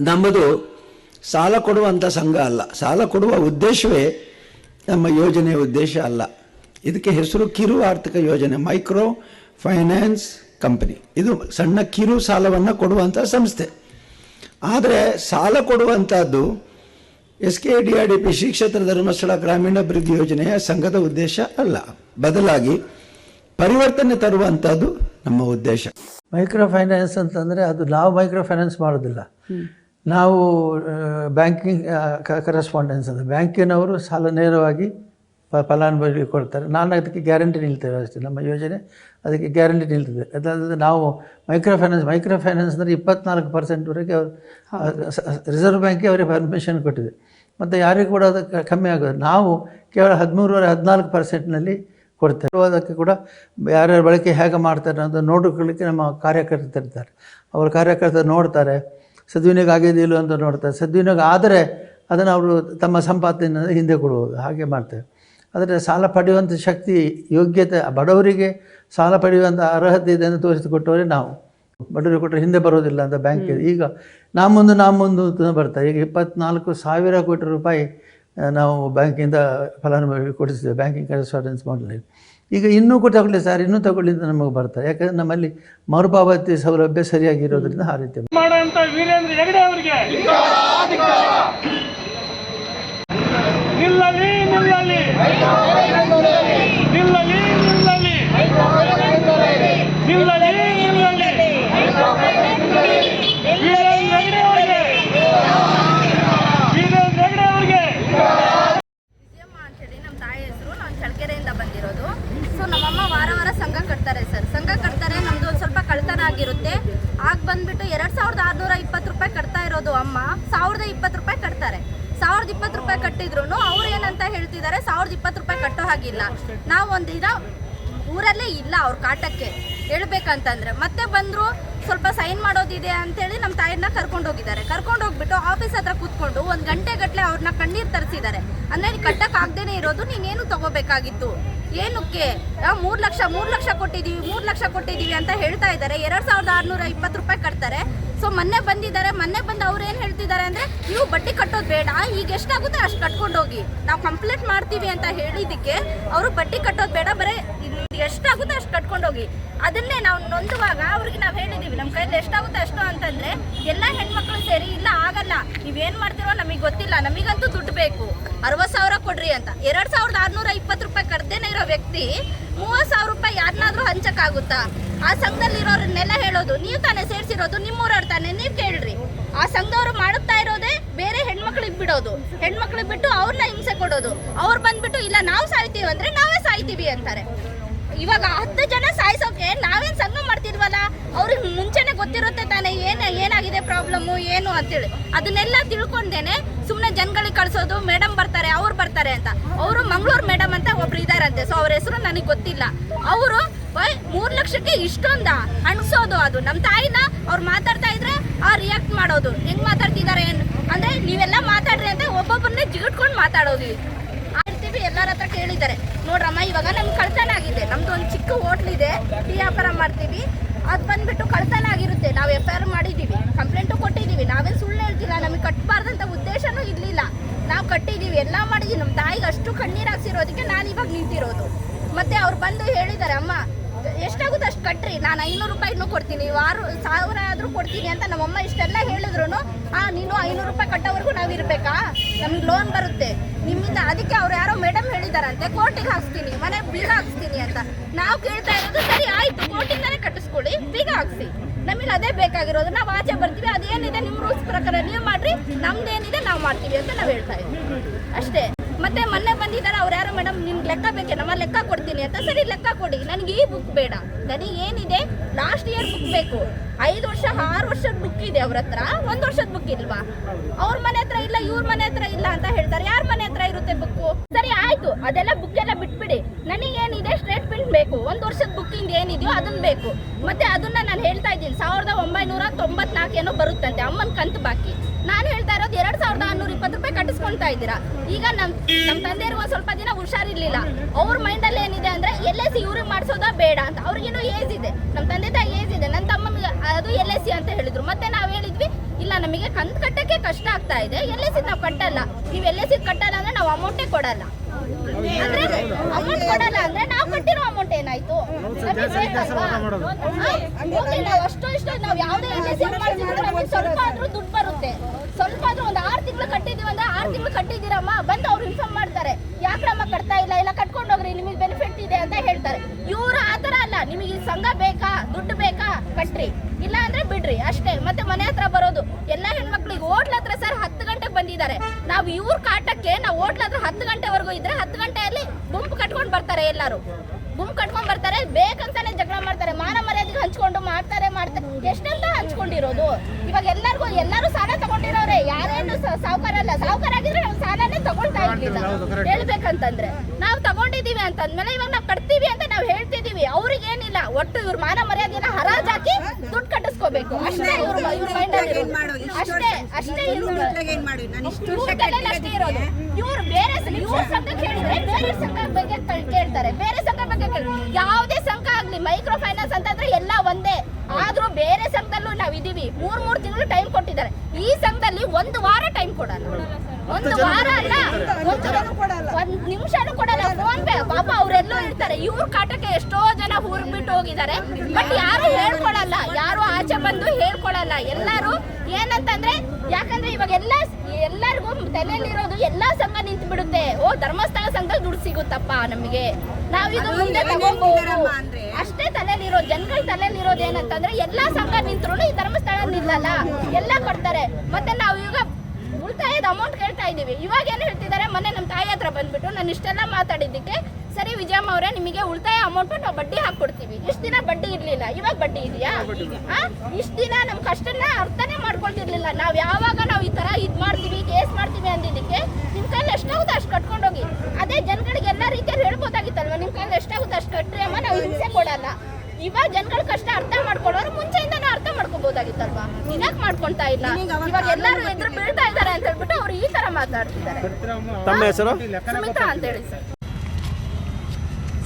ನಮ್ಮದು ಸಾಲ ಕೊಡುವಂಥ ಸಂಘ ಅಲ್ಲ. ಸಾಲ ಕೊಡುವ ಉದ್ದೇಶವೇ ನಮ್ಮ ಯೋಜನೆಯ ಉದ್ದೇಶ ಅಲ್ಲ. ಇದಕ್ಕೆ ಹೆಸರು ಕಿರು ಆರ್ಥಿಕ ಯೋಜನೆ ಮೈಕ್ರೋ ಫೈನಾನ್ಸ್ ಕಂಪನಿ. ಇದು ಸಣ್ಣ ಕಿರು ಸಾಲವನ್ನು ಕೊಡುವಂಥ ಸಂಸ್ಥೆ. ಆದರೆ ಸಾಲ ಕೊಡುವಂಥದ್ದು S K D R D P Shri Kshetra Dharmasthala ಗ್ರಾಮೀಣಾಭಿವೃದ್ಧಿ ಯೋಜನೆಯ ಸಂಘದ ಉದ್ದೇಶ ಅಲ್ಲ. ಬದಲಾಗಿ ಪರಿವರ್ತನೆ ತರುವಂಥದ್ದು ನಮ್ಮ ಉದ್ದೇಶ. ಮೈಕ್ರೋ ಫೈನಾನ್ಸ್ ಅಂತಂದರೆ ಅದು ನಾವು ಮೈಕ್ರೋ ಫೈನಾನ್ಸ್ ಮಾಡೋದಿಲ್ಲ. ನಾವು ಬ್ಯಾಂಕಿಂಗ್ ಕರೆಸ್ಪಾಂಡೆನ್ಸ್ ಅಂತ ಬ್ಯಾಂಕಿನವರು ಸಾಲ ನೇರವಾಗಿ ಪ ಫಲಾನುಭವಿಗಳಿಗೆ ಕೊಡ್ತಾರೆ. ನಾನು ಅದಕ್ಕೆ ಗ್ಯಾರಂಟಿ ನಿಲ್ತೇವೆ ಅಷ್ಟೇ. ನಮ್ಮ ಯೋಜನೆ ಅದಕ್ಕೆ ಗ್ಯಾರಂಟಿ ನಿಲ್ತದೆ. ಅದಾದರೆ ನಾವು ಮೈಕ್ರೋ ಫೈನಾನ್ಸ್ ಮೈಕ್ರೋ ಫೈನಾನ್ಸ್ ಅಂದರೆ ಇಪ್ಪತ್ನಾಲ್ಕು ಪರ್ಸೆಂಟ್ವರೆಗೆ ಅವರು ರಿಸರ್ವ್ ಬ್ಯಾಂಕಿಗೆ ಅವರಿಗೆ ಪರ್ಮಿಷನ್ ಕೊಟ್ಟಿದೆ. ಮತ್ತು ಯಾರಿಗೂ ಕೂಡ ಅದು ಕಮ್ಮಿ ಆಗೋದು ನಾವು ಕೇವಲ ಹದಿಮೂರುವರೆ ಹದಿನಾಲ್ಕು ಪರ್ಸೆಂಟ್ನಲ್ಲಿ ಕೊಡ್ತೇವೆ. ಅದಕ್ಕೆ ಕೂಡ ಯಾರ್ಯಾರು ಬಳಕೆ ಹೇಗೆ ಮಾಡ್ತಾರೆ ಅಂತ ನೋಡಿಕೊಳ್ಳಿಕ್ಕೆ ನಮ್ಮ ಕಾರ್ಯಕರ್ತರು ಇರ್ತಾರೆ. ಅವ್ರ ಕಾರ್ಯಕರ್ತರು ನೋಡ್ತಾರೆ. ಸದ್ವಿನಿಯೋಗ ಆಗಿದೆ ಇಲ್ಲೋ ಅಂತ ನೋಡ್ತಾರೆ. ಸದ್ವಿನಿಯೋಗ ಆದರೆ ಅದನ್ನು ಅವರು ತಮ್ಮ ಸಂಪಾದನೆಯಿಂದ ಹಿಂದೆ ಕೊಡುವುದು. ಹಾಗೆ ಮಾಡ್ತಾರೆ. ಆದರೆ ಸಾಲ ಪಡೆಯುವಂಥ ಶಕ್ತಿ ಯೋಗ್ಯತೆ ಬಡವರಿಗೆ ಸಾಲ ಪಡೆಯುವಂಥ ಅರ್ಹತೆ ಇದೆ ಅಂತ ತೋರಿಸಿಕೊಟ್ಟವರೇ ನಾವು. ಬಡವರಿಗೆ ಕೊಟ್ಟರೆ ಹಿಂದೆ ಬರೋದಿಲ್ಲ ಅಂತ ಬ್ಯಾಂಕ್ ಈಗ ನಾ ಮುಂದೆ ನಾ ಮುಂದೆ ಅಂತ ಬರ್ತಾರೆ. ಈಗ ಇಪ್ಪತ್ನಾಲ್ಕು ಸಾವಿರ ಕೋಟಿ ರೂಪಾಯಿ ನಾವು ಬ್ಯಾಂಕಿಂದ ಫಲಾನುಭವಿ ಕೊಡಿಸಿದ್ದೇವೆ. ಬ್ಯಾಂಕಿಂಗ್ ಕರೆಸ್ಪಾಂಡೆನ್ಸ್ ಮಾಡಲಿ ಈಗ ಇನ್ನೂ ಕೂಡ ತಗೊಳ್ಳಿ ಸರ್. ಇನ್ನೂ ತಗೊಳ್ಳಿ ಅಂತ ನಮಗೆ ಬರ್ತಾರೆ. ಯಾಕಂದರೆ ನಮ್ಮಲ್ಲಿ ಮರುಪಾವತಿ ಸೌಲಭ್ಯ ಸರಿಯಾಗಿರೋದ್ರಿಂದ ಆ ರೀತಿ ಮಾಡುವಂತ ವೀರೇಂದ್ರ ಹೆಗಡೆ ಅವರಿಗೆ. ನಿಲ್ಲಲಿ ನಿಲ್ಲಲಿ ನಿಲ್ಲಲಿ ನಿಲ್ಲಲಿ ನಿಲ್ಲಲಿ ನಿಲ್ಲಲಿ ವೀರೇಂದ್ರ ಹೆಗಡೆ ಅವರಿಗೆ ವೀರೇಂದ್ರ ಹೆಗಡೆ ಅವರಿಗೆ ವಿಜಯಮ್ಮ ಅಂತೇಳಿ ನಮ್ಮ ತಾಯಿ ಹೆಸರು ನಾನು ಚಳ್ಳಕೆರೆಯಿಂದ ಬಂದಿರೋದು ಸೊ ನಮ್ಮಮ್ಮ ವಾರ ವಾರ ಸಂಘ ಕಟ್ತಾರೆ ಸರ್ ಸಂಘ ಕಟ್ತಾರೆ ನಮ್ದು ಒಂದು ಸ್ವಲ್ಪ ಕಳ್ತನ ಆಗಿರುತ್ತೆ ಆಗ ಬಂದ್ಬಿಟ್ಟು ಎರಡ್ ಸಾವಿರದ ಆರ್ನೂರ ಇಪ್ಪತ್ತು ರೂಪಾಯಿ ಕಟ್ತಾ ಇರೋದು ಅಮ್ಮ ಸಾವಿರದ ಇಪ್ಪತ್ತು ರೂಪಾಯಿ ಕಟ್ತಾರೆ ಸಾವಿರದ ಇಪ್ಪತ್ತು ರೂಪಾಯಿ ಕಟ್ಟಿದ್ರು ಏನಂತ ಹೇಳ್ತಿದ್ದಾರೆ, ಸಾವಿರದ ಇಪ್ಪತ್ತು ರೂಪಾಯಿ ಕಟ್ಟೋ ಹಾಗಿಲ್ಲ. ನಾವು ದಿನ ಊರಲ್ಲೇ ಇಲ್ಲ ಅವ್ರ ಕಾಟಕ್ಕೆ, ಹೇಳ್ಬೇಕಂತಂದ್ರೆ. ಮತ್ತೆ ಬಂದ್ರು ಸ್ವಲ್ಪ ಸೈನ್ ಮಾಡೋದಿದೆ ಅಂತೇಳಿ ನಮ್ಮ ತಾಯಿನ ಕರ್ಕೊಂಡು ಹೋಗಿದ್ದಾರೆ. ಕರ್ಕೊಂಡು ಹೋಗ್ಬಿಟ್ಟು ಆಫೀಸ್ ಹತ್ರ ಕೂತ್ಕೊಂಡು ಒಂದು ಗಂಟೆ ಗಟ್ಟಲೆ ಅವ್ರನ್ನ ಕಣ್ಣೀರ್ ತರಿಸಿದ್ದಾರೆ. ಅಂದ್ರೆ ಕಟ್ಟಕ್ ಆಗ್ದೇನೆ ಇರೋದು, ನೀನೇನು ತಗೋಬೇಕಾಗಿತ್ತು? ಏನಕ್ಕೆ? ಮೂರ್ ಲಕ್ಷ, ಮೂರು ಲಕ್ಷ ಕೊಟ್ಟಿದೀವಿ, ಮೂರ್ ಲಕ್ಷ ಕೊಟ್ಟಿದೀವಿ ಅಂತ ಹೇಳ್ತಾ ಇದ್ದಾರೆ. ಎರಡ್ ಸಾವಿರದ ಆರ್ನೂರ ಇಪ್ಪತ್ತು ರೂಪಾಯಿ ಕಟ್ತಾರೆ. ಸೊ ಮೊನ್ನೆ ಬಂದಿದ್ದಾರೆ, ಮೊನ್ನೆ ಬಂದು ಅವ್ರು ಏನ್ ಹೇಳ್ತಿದ್ದಾರೆ ಅಂದ್ರೆ ನೀವು ಬಡ್ಡಿ ಕಟ್ಟೋದು ಬೇಡ, ಈಗ ಎಷ್ಟಾಗುತ್ತೆ ಅಷ್ಟು ಕಟ್ಕೊಂಡು ಹೋಗಿ. ನಾವು ಕಂಪ್ಲೇಂಟ್ ಮಾಡ್ತೀವಿ ಅಂತ ಹೇಳಿದಕ್ಕೆ ಅವರು ಬಡ್ಡಿ ಕಟ್ಟೋದು ಬೇಡ, ಬರೀ ಎಷ್ಟಾಗುತ್ತೆ ಅಷ್ಟು ಕಟ್ಕೊಂಡು ಹೋಗಿ. ಅದನ್ನೇ ನಾವು ನೊಂದುವಾಗ ಅವ್ರಿಗೆ ನಾವು ಹೇಳಿದ್ದೀವಿ ನಮ್ಮ ಕೈಯಲ್ಲಿ ಎಷ್ಟಾಗುತ್ತೆ ಅಷ್ಟು ಅಂತಂದ್ರೆ ಎಲ್ಲ ಹೆಣ್ಮಕ್ಳು ಸೇರಿ, ಇಲ್ಲ ಆಗಲ್ಲ ನೀವೇನ್ ಮಾಡ್ತಿರೋ ನಮಗೆ ಗೊತ್ತಿಲ್ಲ, ನಮಗಂತೂ ದುಡ್ಡು ಬೇಕು. ಅರವತ್ತು ಸಾವಿರ ಕೊಡ್ರಿ ಅಂತ. ಎರಡ್ ಸಾವಿರದ ಆರ್ನೂರ ಇಪ್ಪತ್ತು ರೂಪಾಯಿ ಕಟ್ದೇನೆ ಇರೋ ವ್ಯಕ್ತಿ, ಮೂವತ್ತು ಸಾವಿರ ರೂಪಾಯಿ ಯಾರನ್ನಾದ್ರೂ ಹಂಚಕ್ಕಾಗುತ್ತಾ? ಆ ಸಂಘದಲ್ಲಿರೋರನ್ನೆಲ್ಲ ಹೇಳೋದು, ನೀವು ತಾನೇ ಸೇರಿಸಿರೋದು, ನಿಮ್ಮೂರವ್ರು ತಾನೇ, ನೀವು ಕೇಳ್ರಿ. ಆ ಸಂಘದವರು ಮಾಡುತ್ತಾ ಇರೋದೇ ಬೇರೆ ಹೆಣ್ಮಕ್ಳಿಗೆ ಬಿಡೋದು. ಹೆಣ್ಮಕ್ಳಿಗೆ ಬಿಟ್ಟು ಅವ್ರನ್ನ ಹಿಂಸೆ ಕೊಡೋದು. ಅವ್ರು ಬಂದ್ಬಿಟ್ಟು, ಇಲ್ಲ, ನಾವು ಸಾಯ್ತೀವಿ ಅಂದ್ರೆ ನಾವೇ ಸಾಯ್ತೀವಿ ಅಂತಾರೆ. ಇವಾಗ ಹತ್ತು ಜನ ಸಾಯಿಸೋಕೆ ನಾವೇನ್ ಸಂಘ ಮಾಡ್ತಿಲ್ವಲ್ಲ ಅವ್ರಿಗೆ ಮುಂಚೆನೆ ಗೊತ್ತಿರುತ್ತೆ ತಾನೇ ಏನ, ಏನಾಗಿದೆ ಪ್ರಾಬ್ಲಮ್ಮು ಏನು ಅಂತೇಳಿ ಅದನ್ನೆಲ್ಲ ತಿಳ್ಕೊಂಡೇನೆ ಸುಮ್ಮನೆ ಜನಗಳಿಗೆ ಕಳಿಸೋದು, ಮೇಡಮ್ ಬರ್ತಾರೆ, ಅವ್ರು ಬರ್ತಾರೆ ಅಂತ. ಅವರು ಮಂಗಳೂರು ಮೇಡಮ್ ಅಂತ ಒಬ್ರು ಇದಾರಂತೆ. ಸೊ ಅವ್ರ ಹೆಸರು ನನಗೆ ಗೊತ್ತಿಲ್ಲ. ಅವರು ಮೂರು ಲಕ್ಷಕ್ಕೆ ಇಷ್ಟೊಂದ? ಅಣಿಸೋದು ಅದು. ನಮ್ಮ ತಾಯಿನ ಅವ್ರು ಮಾತಾಡ್ತಾ ಇದ್ರೆ ಆ ರಿಯಾಕ್ಟ್ ಮಾಡೋದು. ಹೆಂಗ್ ಮಾತಾಡ್ತಿದ್ದಾರೆ ಅಂದ್ರೆ ನೀವೆಲ್ಲ ಮಾತಾಡ್ರಿ ಅಂತ ಒಬ್ಬೊಬ್ಬರನ್ನೇ ಜಿಗಿಟ್ಕೊಂಡು ಮಾತಾಡೋದು ರೀತಿ ಎಲ್ಲರ ಹತ್ರ ಕೇಳಿದ್ದಾರೆ. ನೋಡ್ರಮ್ಮ ಇವಾಗ ನಮ್ಗೆ ಕಳ್ತನ ಆಗಿದೆ. ನಮ್ದು ಒಂದು ಚಿಕ್ಕ ಹೋಟ್ಲ್ ಇದೆ. ಟೀ ವ್ಯಾಪಾರ ಮಾಡ್ತೀವಿ. ಅದು ಬಂದ್ಬಿಟ್ಟು ಕಳ್ತನ ಆಗಿರುತ್ತೆ. ನಾವು ಎಫ್ ಐ ಆರ್ ಮಾಡಿದ್ದೀವಿ ಕಂಪ್ಲೇಂಟು ಕೊಟ್ಟಿದ್ದೀವಿ ನಾವೇನು ಸುಳ್ಳು ಹೇಳ್ತಿಲ್ಲ. ನಮಗೆ ಕಟ್ಬಾರ್ದಂತ ಉದ್ದೇಶನೂ ಇರಲಿಲ್ಲ. ನಾವು ಕಟ್ಟಿದ್ದೀವಿ ಎಲ್ಲ ಮಾಡಿದ್ದೀವಿ ನಮ್ಮ ತಾಯಿಗೆ ಅಷ್ಟು ಕಣ್ಣೀರು ಹಾಕ್ಸಿರೋದಕ್ಕೆ ನಾನು ಇವಾಗ ನಿಂತಿರೋದು. ಮತ್ತೆ ಅವ್ರು ಬಂದು ಹೇಳಿದ್ದಾರೆ ಅಮ್ಮ ಎಷ್ಟಾಗುತ್ತೆ ಅಷ್ಟು ಕಟ್ಟ್ರಿ ನಾನು ಐನೂರು ರೂಪಾಯಿನೂ ಕೊಡ್ತೀನಿ. ಆರು ಸಾವಿರ ಆದರೂ ಕೊಡ್ತೀನಿ ಅಂತ ನಮ್ಮಮ್ಮ ಇಷ್ಟೆಲ್ಲ ಹೇಳಿದ್ರು ಆ, ನೀನು ಐನೂರು ರೂಪಾಯಿ ಕಟ್ಟೋವರೆಗೂ ನಾವು ಇರಬೇಕಾ? ನಮಗೆ ಲೋನ್ ಬರುತ್ತೆ. ನಿಮ್ಮಿಂದ ಅದಕ್ಕೆ ಅವ್ರು ಯಾರೋ ಮೇಡಮ್ ಹೇಳಿದಾರಂತೆ, ಕೋರ್ಟಿಗೆ ಹಾಕ್ಸ್ತೀನಿ ಮನೆ ಬೀಗ ಹಾಕ್ಸ್ತೀನಿ ಅಂತ. ನಾವು ಕೇಳ್ತಾ ಇರೋದು, ಸರಿ, ಆಯ್ತು ಕೋರ್ಟಿಂದಾನೇ ಕಟ್ಟಿಸ್ಕೊಳ್ಳಿ, ಬೀಗ ಹಾಕ್ಸಿ. ನಮಗೆ ಅದೇ ಬೇಕಾಗಿರೋದು. ನಾವು ಆಚೆ ಬರ್ತೀವಿ, ಅದೇನಿದೆ ನಿಮ್ಮ ರೂಲ್ಸ್ ಪ್ರಕಾರ, ನೀವು ಮಾಡ್ರಿ, ನಮ್ದೇನಿದೆ ನಾವು ಮಾಡ್ತೀವಿ ಅಂತ ನಾವು ಹೇಳ್ತಾ ಇದ್ದೀವಿ ಅಷ್ಟೇ. ಮತ್ತೆ ಮೊನ್ನೆ ಬಂದಿದ್ದಾರೆ, ಅವ್ರು ಯಾರು ಮೇಡಮ್ ನಿಮ್ಗೆ ಲೆಕ್ಕ ಬೇಕೆ ನಮ್ಮ ಲೆಕ್ಕ ಕೊಡ್ತೀನಿ ಅಂತ. ಸರಿ, ಲೆಕ್ಕ ಕೊಡಿ. ನನಗೆ ಈ ಬುಕ್ ಬೇಡ. ನನಗೆ ಏನಿದೆ? ಲಾಸ್ಟ್ ಇಯರ್ ಬುಕ್ ಬೇಕು. ಐದು ವರ್ಷ, ಆರು ವರ್ಷದ ಬುಕ್ ಇದೆ ಅವ್ರ ಹತ್ರ. ಒಂದು ವರ್ಷದ ಬುಕ್ ಇಲ್ವಾ? ಅವ್ರ ಮನೆ ಹತ್ರ ಇಲ್ಲ, ಇವ್ರ ಮನೆ ಹತ್ರ ಇಲ್ಲ ಅಂತ ಹೇಳ್ತಾರೆ. ಯಾರ ಮನೆ ಹತ್ರ ಇರುತ್ತೆ ಬುಕ್ ಸರಿ, ಆಯ್ತು. ಅದೆಲ್ಲ ಬುಕ್ ಎಲ್ಲ ಬಿಟ್ಬಿಡಿ. ನನಗೆ ಏನಿದೆ? ಸ್ಟೇಟ್ಮೆಂಟ್ ಬೇಕು. ಒಂದು ವರ್ಷದ ಬುಕ್ಕಿಂಗ್ ಏನಿದೆಯೋ ಅದನ್ನ ಬೇಕು. ಮತ್ತೆ ಅದನ್ನ ನಾನು ಹೇಳ್ತಾ ಇದ್ದೀನಿ. ಸಾವಿರದ ಒಂಬೈನೂರ ತೊಂಬತ್ನಾಲ್ಕು ಏನೋ ಬರುತ್ತಂತೆ. ಅಮ್ಮನ ಕಂತು ಬಾಕಿ. ನಾನು ಹೇಳ್ತಾ ಇರೋದು ಎರಡ್ ಸಾವಿರದ ಆರ್ನೂರ ಇಪ್ಪತ್ತು ರೂಪಾಯಿ ಕಟ್ಟಿಸ್ಕೊಳ್ತಾ ಇದ್ದೀರಾ. ಈಗ ನಮ್ ನಮ್ಮ ತಂದೆ ಇರುವ ಸ್ವಲ್ಪ ದಿನ ಹುಷಾರಿರ್ಲಿಲ್ಲ. ಅವ್ರ ಮೈಂಡ್ ಅಲ್ಲಿ ಏನಿದೆ ಅಂದ್ರೆ ಎಲ್ ಎಸ್ ಸಿ ಇವ್ರಿಗೆ ಮಾಡಿಸೋದ ಬೇಡ ಅಂತ. ಅವ್ರಿಗೇನು ಏಜ್ ಇದೆ. ನಮ್ಮ ತಂದೆ ತಾಯಿ ಏಜ್ ಇದೆ. ನನ್ನ ತಮ್ಮ ಅದು ಎಲ್ ಎಸ್ ಸಿ ಅಂತ ಹೇಳಿದ್ರು. ಮತ್ತೆ ನಾವು ಹೇಳಿದ್ವಿ, ಇಲ್ಲ ನಮಗೆ ಕಂತು ಕಟ್ಟಕ್ಕೆ ಕಷ್ಟ ಆಗ್ತಾ ಇದೆ. ಎಲ್ ಎಸ್ ಸಿ ನಾವು ಕಟ್ಟಲ್ಲ. ನೀವು ಎಲ್ ಎಸ್ ಸಿ ಕಟ್ಟಲ್ಲ ಅಂದ್ರೆ ನಾವು ಅಮೌಂಟೇ ಕೊಡಲ್ಲ. ಅಮೌಂಟ್ ಕೊಡಲ್ಲ ಅಂದ್ರೆ ನಾವು ಕಟ್ಟಿರೋ ಅಮೌಂಟ್ ಏನಾಯ್ತು? ನಾವು ಅಷ್ಟು ಇಷ್ಟ ನಾವು ಯಾವುದೇ ಸ್ವಲ್ಪ ಆದ್ರೂ ದುಡ್ಡು ಬರುತ್ತೆ. ಸ್ವಲ್ಪ ಆದ್ರೂ ಒಂದು ಆರು ತಿಂಗಳು ಕಟ್ಟಿದೀವಿ ಅಂದ್ರೆ ಆರು ತಿಂಗಳು ಕಟ್ಟಿದ್ದೀರಮ್ಮ ಬಂದು ಅವ್ರು ಇನ್ಫಾರ್ಮ್ ಮಾಡ್ತಾರೆ. ಯಾಕ್ರಮ್ಮ ಕಟ್ತಾ ಇಲ್ಲ? ಇಲ್ಲ ಕಟ್ಕೊಂಡು ಹೋಗ್ರಿ ನಿಮಗೆ ಬೆನಿಫಿಟ್ ಇದೆ ಅಂತ ಹೇಳ್ತಾರೆ. ಇವರು ಆ ಥರ ಅಲ್ಲ ನಿಮಗೆ ಈ ಸಂಘ ಬೇಕಾ ದುಡ್ಡು ಬೇಕಾ ಕಟ್ರಿ. ಇಲ್ಲ ಅಂದ್ರೆ ಬಿಡ್ರಿ ಅಷ್ಟೇ. ಮತ್ತೆ ಮನೆ ಹತ್ರ ಬರೋದು. ಎಲ್ಲ ಹೆಣ್ಮಕ್ಳಿಗೆ ಹೋಟ್ಲ ಹತ್ರ ಸರ್ ಹತ್ತು ಗಂಟೆಗೆ ಬಂದಿದ್ದಾರೆ. ನಾವು ಇವ್ರ ಕಾಟಕ್ಕೆ ನಾವು ಹೋಟ್ಲ ಹತ್ರ ಹತ್ತು ಗಂಟೆವರೆಗೂ ಇದ್ರೆ ಹತ್ತು ಗಂಟೆಯಲ್ಲಿ ಗುಂಪು ಕಟ್ಕೊಂಡು ಬರ್ತಾರೆ ಎಲ್ಲರೂ. ಗುಂಪು ಕಟ್ಕೊಂಡ್ ಬರ್ತಾರೆ ಬೇಕಂತಾನೆ ಜಗಳ ಮಾಡ್ತಾರೆ ಮಾನ ಮರ್ಯಾದೆಗೆ ಹಂಚ್ಕೊಂಡು ಮಾಡ್ತಾರೆ ಮಾಡ್ತಾರೆ. ಎಷ್ಟೆಲ್ಲ ಹಂಚ್ಕೊಂಡಿರೋದು? ಇವಾಗ ಎಲ್ಲರಿಗೂ ಎಲ್ಲರೂ ಸಾಲ ತಗೊಂಡಿರೋರೆ. ಯಾರೇನು ಸಾವುಕಾರ ಅಲ್ಲ. ಸಾವುಕಾರ ಆಗಿದ್ರೆ ನಾವು ಸಾಲನೇ ತಗೊಳ್ತಾ ಇರ್ಲಿಲ್ಲ. ಹೇಳ್ಬೇಕಂತಂದ್ರೆ. ನಾವು ತಗೊಂಡಿದೀವಿ ಅಂತಂದ್ಮೇಲೆ ಇವಾಗ ನಾವು ಕಟ್ತೀವಿ ಅಂತ ನಾವು ಹೇಳ್ತಿದೀವಿ ಅವ್ರಿಗೇನಿಲ್ಲ. ಒಟ್ಟು ಇವ್ರ ಮಾನ ಮರ್ಯಾದೆನ ಹರಾಜ್ ಹಾಕಿ ದುಡ್ಡು ಕಟ್ಟಿಸ್ಕೋಬೇಕು ಅಷ್ಟೇ ಇವ್ರು ಇವ್ರ ಮೈಂಡ್. ಅಷ್ಟೇ ಅಷ್ಟೇ ಅಷ್ಟೇ ಇರೋದು. ಇವ್ರು ಬೇರೆ ಇವ್ರ ಸಂಘ ಕೇಳಿದ್ರೆ ಬೇರೆ ಸಂಘ ಬಗ್ಗೆ ಕೇಳ್ತಾರೆ. ಬೇರೆ ಸಂಘ ಬಗ್ಗೆ ಕೇಳ್ತಾರೆ ಯಾವುದೇ ಸಂಘ ಆಗ್ಲಿ ಮೈಕ್ರೋ ಫೈನಾನ್ಸ್ ಅಂತಂದ್ರೆ ಎಲ್ಲ ಒಂದೇ. ಆದ್ರೂ ಬೇರೆ ಸಂಘದಲ್ಲೂ ನಾವ್ ಇದೀವಿ ಮೂರ್ ಮೂರ್ ತಿಂಗಳು ಟೈಮ್ ಕೊಟ್ಟಿದ್ದಾರೆ. ಈ ಸಂಘದಲ್ಲಿ ಒಂದು ವಾರ ಟೈಮ್ ಕೊಡಲ್ಲ. ಒಂದು ವಾರ ಅಲ್ಲ ಒಂದು ನಿಮಿಷನೂ ಕೊಡಲ್ಲ. ಫೋನ್ ಪೇ ಪಾಪ ಅವರೆಲ್ಲೋ ಇರ್ತಾರೆ. ಇವ್ರ ಕಾಟಕ್ಕೆ ಎಷ್ಟೋ ಜನ ಊರ್ ಬಿಟ್ಟು ಹೋಗಿದ್ದಾರೆ. ಬಟ್ ಯಾರು ಹೇಳ್ಕೊಳಲ್ಲ. ಯಾರು ಆಚೆ ಬಂದು ಹೇಳ್ಕೊಳಲ್ಲ. ಎಲ್ಲಾರು ಏನಂತಂದ್ರೆ ಯಾಕಂದ್ರೆ ಇವಾಗ ಎಲ್ಲ ಎಲ್ಲರಿಗೂ ತಲೆಯಲ್ಲಿರೋದು ಎಲ್ಲಾ ಸಂಘ ನಿಂತು ಬಿಡುತ್ತೆ ಓ ಧರ್ಮಸ್ಥಳ ಸಂಘ ದುಡ್ಡು ಸಿಗುತ್ತಪ್ಪ ನಮಗೆ. ನಾವಿದು ಮುಂದೆ ತಗೋಬಹುದು ಅಷ್ಟೇ ತಲೆಯಲ್ಲಿರೋ ಜನಗಳ ತಲೆಯಲ್ಲಿರೋದು ಏನಂತಂದ್ರೆ ಎಲ್ಲಾ ಸಂಘ ನಿಂತ್ರು ಈ ಧರ್ಮಸ್ಥಳ ನಿಲ್ಲಲ್ಲ ಎಲ್ಲ ಕೊಡ್ತಾರೆ. ಮತ್ತೆ ನಾವು ಈಗ ಉಳಿತಾಯದ ಅಮೌಂಟ್ ಕೇಳ್ತಾ ಇದ್ದೀವಿ. ಇವಾಗ ಏನು ಹೇಳ್ತಿದ್ದಾರೆ? ಮೊನ್ನೆ ನಮ್ಮ ತಾಯಿ ಹತ್ರ ಬಂದ್ಬಿಟ್ಟು ನಾನು ಇಷ್ಟೆಲ್ಲ ಮಾತಾಡಿದ್ದಕ್ಕೆ, ಸರಿ ವಿಜಯಮ್ಮ ಅವರೇ, ನಿಮಗೆ ಉಳಿತಾಯ ಅಮೌಂಟ್ ನಾವು ಬಡ್ಡಿ ಹಾಕ್ಕೊಡ್ತೀವಿ. ಇಷ್ಟು ದಿನ ಬಡ್ಡಿ ಇರಲಿಲ್ಲ. ಇವಾಗ ಬಡ್ಡಿ ಇದೆಯಾ? ಇಷ್ಟು ದಿನ ನಮ್ಮ ಕಷ್ಟನ ಅರ್ಥನೇ ಮಾಡ್ಕೊಳ್ತಿರ್ಲಿಲ್ಲ. ನಾವು ಯಾವಾಗ ನಾವು ಈ ತರ ಇದು ಮಾಡ್ತೀವಿ ಕೇಸ್ ಮಾಡ್ತೀವಿ ಅಂದಿದ್ದಕ್ಕೆ ನಿಮ್ಮ ಕೈಲಿ ಎಷ್ಟಾಗುತ್ತೆ ಅಷ್ಟು ಕಟ್ಕೊಂಡೋಗಿ. ಅದೇ ಜನಗಳಿಗೆ ಎಲ್ಲ ರೀತಿಯಲ್ಲಿ ಹೇಳ್ಬೋದಾಗಿತ್ತಲ್ವ? ನಿಮ್ಮ ಕೈಲಿ ಎಷ್ಟಾಗುತ್ತೆ ಅಷ್ಟು ಕಟ್ಟ್ರಿ ಅಮ್ಮ, ನಾವು ಹಿಂಸೆ ಕೊಡಲ್ಲ. ಇವಾಗ ಜನಗಳ ಕಷ್ಟ ಅರ್ಥ ಮಾಡ್ಕೊಳ್ಳೋರು ಮುಂಚೆಯಿಂದನೂ ಅರ್ಥ ಮಾಡ್ಕೋಬಹುದಾಗಿತ್ತಲ್ವಾ ಇದಾಗ ಮಾಡ್ಕೊಂತಾ ಇಲ್ಲ? ಇವಾಗ ಎಲ್ಲರೂ ಎದುರು ಬೀಳ್ತಾ ಇದ್ದಾರೆ ಅಂತ ಹೇಳ್ಬಿಟ್ಟು ಅವ್ರು ಈ ತರ ಮಾತಾಡ್ತಿದ್ದಾರೆ. ತಮ್ಮ ಹೆಸರು? ಸುಮಿತ್ರಾ ಅಂತ ಹೇಳಿ ಸರ್.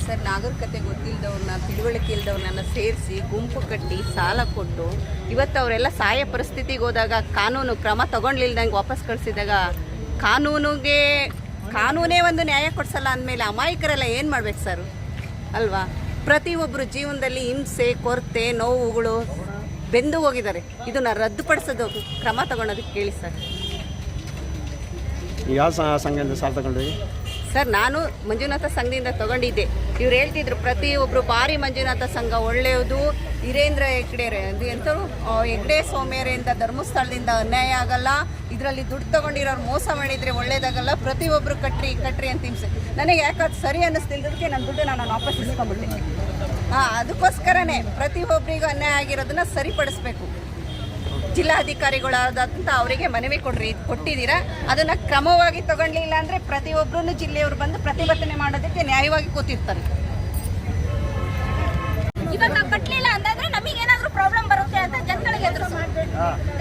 ಸರ್ ನಾಗರಿಕತೆ ಗೊತ್ತಿಲ್ಲದವ್ರನ್ನ ತಿಳುವಳಿಕೆ ಇಲ್ಲದವ್ರನ್ನ ಸೇರಿಸಿ ಗುಂಪು ಕಟ್ಟಿ ಸಾಲ ಕೊಟ್ಟು ಇವತ್ತು ಅವರೆಲ್ಲ ಸಹಾಯ ಪರಿಸ್ಥಿತಿಗೆ ಹೋದಾಗ ಕಾನೂನು ಕ್ರಮ ತಗೊಂಡ್ಲಿಲ್ದಂಗೆ ವಾಪಸ್ ಕಳಿಸಿದಾಗ ಕಾನೂನಿಗೆ ಕಾನೂನೇ ಒಂದು ನ್ಯಾಯ ಕೊಡಿಸಲ್ಲ ಅಂದಮೇಲೆ ಅಮಾಯಕರೆಲ್ಲ ಏನು ಮಾಡ್ಬೇಕು ಸರ್? ಅಲ್ವಾ? ಪ್ರತಿಯೊಬ್ಬರು ಜೀವನದಲ್ಲಿ ಹಿಂಸೆ, ಕೊರತೆ, ನೋವುಗಳು ಬೆಂದು ಹೋಗಿದ್ದಾರೆ. ಇದನ್ನು ರದ್ದುಪಡಿಸೋದು ಕ್ರಮ ತಗೊಳೋದಕ್ಕೆ ಕೇಳಿ ಸರ್. ಯಾವ ಸಂಘದಿಂದ ಸಾಲ ತಗೊಂಡ್ರಿ? ಸರ್ ನಾನು ಮಂಜುನಾಥ ಸಂಘದಿಂದ ತಗೊಂಡಿದ್ದೆ. ಇವ್ರು ಹೇಳ್ತಿದ್ರು ಪ್ರತಿಯೊಬ್ಬರು ಭಾರಿ ಮಂಜುನಾಥ ಸಂಘ ಒಳ್ಳೆಯದು ವೀರೇಂದ್ರ ಹೆಗ್ಡೆ ಅದು ಎಂಥವ್ರು ಆ, ಹೆಗ್ಡೆ ಸೋಮೇರೆಯಿಂದ ಧರ್ಮಸ್ಥಳದಿಂದ ಅನ್ಯಾಯ ಆಗಲ್ಲ ಇದರಲ್ಲಿ ದುಡ್ಡು ತಗೊಂಡಿರೋರು ಮೋಸ ಮಾಡಿದರೆ ಒಳ್ಳೇದಾಗಲ್ಲ ಪ್ರತಿಯೊಬ್ಬರು ಕಟ್ರಿ ಕಟ್ರಿ ಅಂತ ಹಿಂಸೆ. ನನಗೆ ಯಾಕದು ಸರಿ ಅನ್ನಿಸ್ತಿಲ್ದಕ್ಕೆ ನನ್ನ ದುಡ್ಡು ನಾನು ವಾಪಸ್ ಇಸ್ಕೊಂಡ್ಬಿಟ್ಟೆ ಹಾಂ ಅದಕ್ಕೋಸ್ಕರನೇ ಪ್ರತಿಯೊಬ್ಬರಿಗೂ ಅನ್ಯಾಯ ಆಗಿರೋದನ್ನ ಸರಿಪಡಿಸ್ಬೇಕು. ಜಿಲ್ಲಾಧಿಕಾರಿಗಳಾದಂಥ ಅವರಿಗೆ ಮನವಿ ಕೊಡ್ರಿ, ಕೊಟ್ಟಿದ್ದೀರಾ? ಅದನ್ನ ಕ್ರಮವಾಗಿ ತಗೊಳ್ಳಿಲ್ಲ ಅಂದ್ರೆ ಪ್ರತಿಯೊಬ್ಬರೂ ಜಿಲ್ಲೆಯವರು ಬಂದು ಪ್ರತಿಭಟನೆ ಮಾಡೋದಕ್ಕೆ ನ್ಯಾಯವಾಗಿ ಕೂತಿರ್ತಾರೆ. ಇವಾಗ ನಾವು ಕಟ್ಟಲಿಲ್ಲ ಅಂತಂದ್ರೆ ನಮಗೆ ಏನಾದರೂ ಪ್ರಾಬ್ಲಮ್ ಬರುತ್ತೆ ಅಂತ ಜನಗಳಿಗೆ ಎದುರಿಸೋದು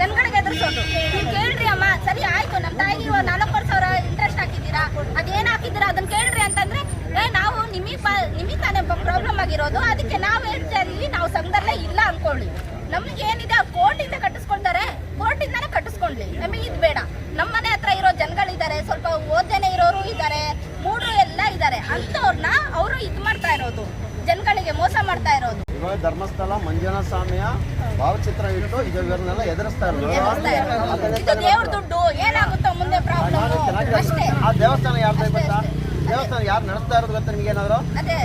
ಜನಗಳಿಗೆ ಎದುರಿಸೋದು ನೀವು ಕೇಳ್ರಿ ಅಮ್ಮ, ಸರಿ ಆಯ್ತು ನಮ್ಮ ತಾಯಿಗೆ ಇವಾಗ ನಾಲ್ಕೂವರೆ ಸಾವಿರ ಇಂಟ್ರೆಸ್ಟ್ ಹಾಕಿದ್ದೀರಾ? ಅದೇನ್ ಹಾಕಿದ್ದೀರಾ? ಅದನ್ನ ಕೇಳ್ರಿ ಅಂತಂದ್ರೆ, ಏ, ನಾವು ನಿಮಗೆ ನಿಮಗೆ ಪ್ರಾಬ್ಲಮ್ ಆಗಿರೋದು. ಅದಕ್ಕೆ ನಾವು ಹೇಳ್ತಾ ಇದೀವಿ ನಾವು ಸಂಘದಲ್ಲೇ ಇಲ್ಲ ಅನ್ಕೊಳ್ಳಿ. ನಮ್ಗೆ ಏನಿದೆ ಅವ್ರು ಕೋರ್ಟಿಂದ ಕಟ್ಟಿಸ್ಕೊಳ್ತಾರೆ ಕೋರ್ಟಿಂದಾನೇ ಕಟ್ಟಿಸ್ಕೊಳ್ಳಿ ನಮಗೆ ಇದು ಬೇಡ ನಮ್ಮ ಮನೆ ಹತ್ರ ಇರೋ ಜನಗಳಿದ್ದಾರೆ ಸ್ವಲ್ಪ ಓದ್ದೇನೆ ಇರೋರು ಇದ್ದಾರೆ ಮೂಡ್ರು ಎಲ್ಲ ಇದ್ದಾರೆ. ಅಂಥವ್ರನ್ನ ಅವರು ಇದು ಮಾಡ್ತಾ ಇರೋದು ಜನಗಳಿಗೆ ಮೋಸ ಮಾಡ್ತಾ ಇರೋದು. ಇವಾಗ ಧರ್ಮಸ್ಥಳ ಮಂಜುನಾಥ ಸ್ವಾಮಿಯ ಭಾವಚಿತ್ರ ಇಟ್ಟು ಇದು ಇವರನ್ನೆಲ್ಲ ಎದುರಿಸ್ತಾ ಇರೋದು. ದೇವ್ರ ದುಡ್ಡು ಏನಾಗುತ್ತೋ ಮುಂದೆ ಪ್ರಾಬ್ಲಮ್ ಅಷ್ಟೇ. ಆ ದೇವಸ್ಥಾನ ಯಾರ್ದು ಗೊತ್ತಾ ದೇವಸ್ಥಾನ ಯಾರು ನಡೆಸ್ತಾ ಇರೋದು ಗೊತ್ತಾ ನಿಮ್ಗೆ ಏನಾದ್ರು? ಅದೇ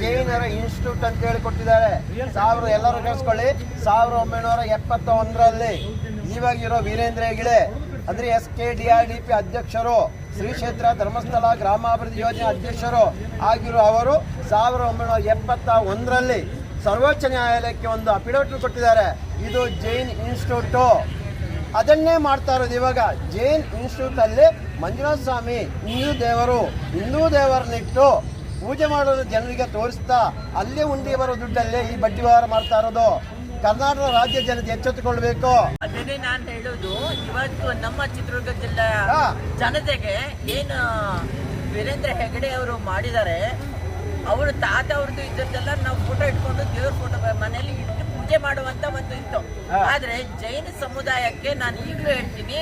ಜೈನರ ಇನ್ಸ್ಟಿಟ್ಯೂಟ್ ಅಂತ ಹೇಳಿ ಕೊಟ್ಟಿದ್ದಾರೆ. ಸಾವಿರ ಎಲ್ಲರೂ ಕೇಳಿಸ್ಕೊಳ್ಳಿ. ಸಾವಿರದ ಒಂಬೈನೂರ ಎಪ್ಪತ್ತ ಒಂದರಲ್ಲಿ ಇವಾಗ ಇರೋ ವೀರೇಂದ್ರ ಹೆಗ್ಡೆ ಅಂದ್ರೆ S K D R D P ಅಧ್ಯಕ್ಷರು, ಶ್ರೀ ಕ್ಷೇತ್ರ ಧರ್ಮಸ್ಥಳ ಗ್ರಾಮಾಭಿವೃದ್ಧಿ ಯೋಜನೆ ಅಧ್ಯಕ್ಷರು ಆಗಿರುವ ಅವರು ಸಾವಿರದ ಒಂಬೈನೂರ ಎಪ್ಪತ್ತ ಒಂದರಲ್ಲಿ ಸರ್ವೋಚ್ಚ ನ್ಯಾಯಾಲಯಕ್ಕೆ ಒಂದು ಅಫಿಡವಿಟ್ ಕೊಟ್ಟಿದ್ದಾರೆ. ಇದು ಜೈನ್ ಇನ್ಸ್ಟಿಟ್ಯೂಟು. ಅದನ್ನೇ ಮಾಡ್ತಾ ಇರೋದು ಇವಾಗ. ಜೈನ್ ಇನ್ಸ್ಟಿಟ್ಯೂಟ್ ಅಲ್ಲಿ ಮಂಜುನಾಥ ಸ್ವಾಮಿ, ಹಿಂದೂ ದೇವರು, ಹಿಂದೂ ದೇವರನ್ನಿಟ್ಟು ಪೂಜೆ ಮಾಡೋದು ಜನರಿಗೆ ತೋರಿಸ್ತಾ, ಅಲ್ಲೇ ಉಂಡಿ ಬರೋ ದುಡ್ಡಲ್ಲೇ ಈ ಬಡ್ಡಿ ವ್ಯವಹಾರ ಮಾಡ್ತಾ ಇರೋದು. ಕರ್ನಾಟಕ ರಾಜ್ಯ ಜನತೆ ಎಚ್ಚೆತ್ತುಕೊಳ್ಬೇಕು. ಅದನ್ನೇ ನಾನು ಹೇಳೋದು ಇವತ್ತು ನಮ್ಮ ಚಿತ್ರದುರ್ಗ ಜಿಲ್ಲೆಯ ಜನತೆಗೆ ಏನು ವೀರೇಂದ್ರ ಹೆಗಡೆ ಅವರು ಮಾಡಿದ್ದಾರೆ ಅವರು ತಾತ ಅವ್ರದ್ದು ಇದ್ದದ್ದೆಲ್ಲ ನಾವು ಫೋಟೋ ಇಟ್ಕೊಂಡು ದೇವ್ರ ಫೋಟೋ ಮನೆಯಲ್ಲಿ ಇಟ್ಟು ಪೂಜೆ ಮಾಡುವಂತ ಒಂದು ಇತ್ತು. ಆದ್ರೆ ಜೈನ ಸಮುದಾಯಕ್ಕೆ ನಾನು ಈಗಲೂ ಹೇಳ್ತೀನಿ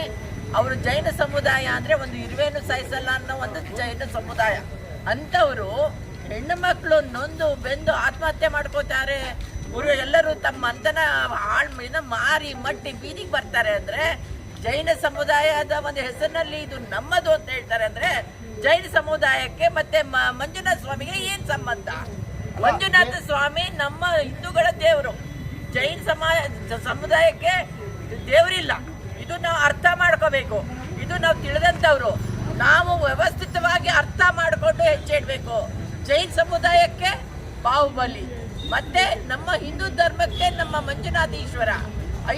ಅವರು ಜೈನ ಸಮುದಾಯ ಅಂದ್ರೆ ಒಂದು ಇರುವೆನು ಸಾಯಿಸಲ್ಲ ಅನ್ನೋ ಒಂದು ಜೈನ ಸಮುದಾಯ. ಅಂತವರು ಹೆಣ್ಣು ಮಕ್ಕಳು ನೊಂದು ಬೆಂದು ಆತ್ಮಹತ್ಯೆ ಮಾಡ್ಕೋತಾರೆ ಇವರು ಎಲ್ಲರೂ ತಮ್ಮ ಅಂತನ ಹಾಳ್ ಮಾರಿ ಮಟ್ಟಿ ಬೀದಿಗೆ ಬರ್ತಾರೆ ಅಂದ್ರೆ ಜೈನ ಸಮುದಾಯದ ಒಂದು ಹೆಸರಿನಲ್ಲಿ ಇದು ನಮ್ಮದು ಅಂತ ಹೇಳ್ತಾರೆ ಅಂದ್ರೆ ಜೈನ ಸಮುದಾಯಕ್ಕೆ ಮತ್ತೆ ಮಂಜುನಾಥ ಸ್ವಾಮಿಗೆ ಏನ್ ಸಂಬಂಧ? ಮಂಜುನಾಥ ಸ್ವಾಮಿ ನಮ್ಮ ಹಿಂದೂಗಳ ದೇವರು. ಜೈನ ಸಮುದಾಯಕ್ಕೆ ದೇವರಿಲ್ಲ. ಇದು ನಾವು ಅರ್ಥ ಮಾಡ್ಕೋಬೇಕು. ಇದು ನಾವು ತಿಳಿದಂತವ್ರು ನಾವು ವ್ಯವಸ್ಥಿತವಾಗಿ ಅರ್ಥ ಮಾಡಿಕೊಂಡು ಹೆಜ್ಜೆ ಇಡಬೇಕು. ಜೈನ್ ಸಮುದಾಯಕ್ಕೆ ಬಾಹುಬಲಿ. ಮತ್ತೆ ನಮ್ಮ ಹಿಂದೂ ಧರ್ಮಕ್ಕೆ ನಮ್ಮ ಮಂಜುನಾಥ ಈಶ್ವರ